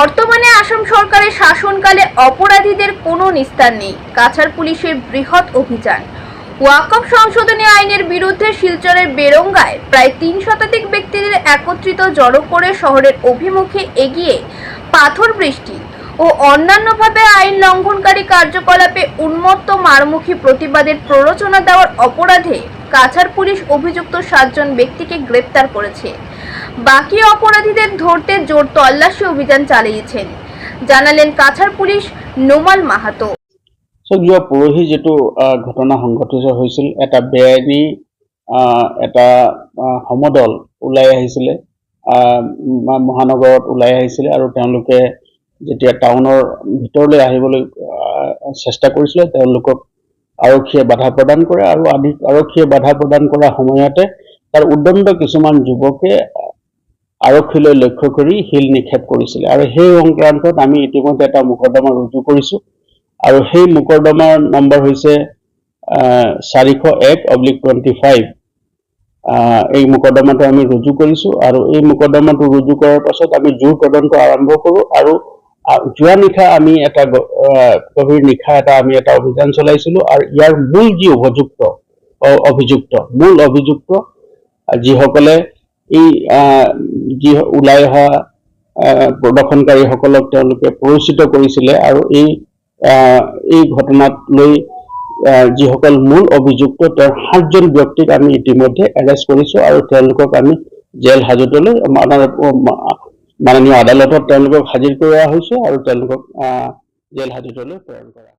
বর্তমানে আসাম সরকারের শাসনকালে অপরাধীদের কোনো নিস্তার নেই। কাছাড় পুলিশের বৃহৎ অভিযান। ওয়াকফ সংশোধনী আইনের বিরুদ্ধে শিলচরের বেরঙ্গায় প্রায় তিন শতাধিক ব্যক্তিদের একত্রিত জড়ো করে শহরের অভিমুখে এগিয়ে পাথর বৃষ্টি ও অন্যান্যভাবে আইন লঙ্ঘনকারী কার্যকলাপে উন্মত্ত মারমুখী প্রতিবাদের প্ররোচনা দেওয়ার অপরাধে কাছাড় পুলিশ অভিযুক্ত সাতজন ব্যক্তিকে গ্রেপ্তার করেছে। বাকি অপরাধীদের ধরতে জোর তল্লাশি অভিযান চালিয়েছেন। জানালেন কাছাড় পুলিশ নোমাল মাহাতো। যোৱা পৰহি যিটো ঘটনা সংঘটিত হৈছিল, এটা বেআইনী এটা সমদল ওলাই আহিছিলে মহানগৰত ওলাই আহিছিলে আৰু তেওঁলোকে যেতিয়া টাউনৰ ভিতৰলৈ আহিবলৈ চেষ্টা কৰিছিলে, তেওঁলোকক আৰক্ষীয়ে বাধা প্ৰদান কৰে আৰু আৰক্ষীয়ে বাধা প্ৰদান কৰাৰ সময়তে তাৰ উদ্দণ্ড কিছুমান যুৱকে আৰক্ষীলৈ লক্ষ্য কৰি শিল নিক্ষেপ কৰিছিলে। আৰু সেই সংক্ৰান্তত আমি ইতিমধ্যে এটা মোকৰ্দমা ৰুজু কৰিছোঁ। আৰু সেই মোকৰ্দমাৰ নম্বৰ হৈছে চাৰিশ এক অব্লিক টুৱেণ্টি ফাইভ। এই মোকৰ্দমাটো আমি ৰুজু কৰিছোঁ। আৰু এই মোকৰ্দমাটো ৰুজু কৰাৰ পাছত আমি জোৰ তদন্ত আৰম্ভ কৰোঁ। আৰু যোৱা নিশা আমি এটা গভীৰ নিশা এটা আমি এটা অভিযান চলাইছিলোঁ। আৰু ইয়াৰ মূল যি অভিযুক্ত অভিযুক্ত, মূল অভিযুক্ত, যিসকলে এই যি ওলাই অহা প্ৰদৰ্শনকাৰীসকলক তেওঁলোকে প্ৰৰোচিত কৰিছিলে আৰু এই এই ঘটনাক লৈ যিসকল মূল অভিযুক্ত, তেওঁৰ সাতজন ব্যক্তিক আমি ইতিমধ্যে এৰেষ্ট কৰিছোঁ আৰু তেওঁলোকক আমি জেল হাজতলৈ মাননীয় আদালতত তেওঁলোকক হাজিৰ কৰোৱা হৈছে আৰু তেওঁলোকক জেল হাজতলৈ প্ৰেৰণ কৰা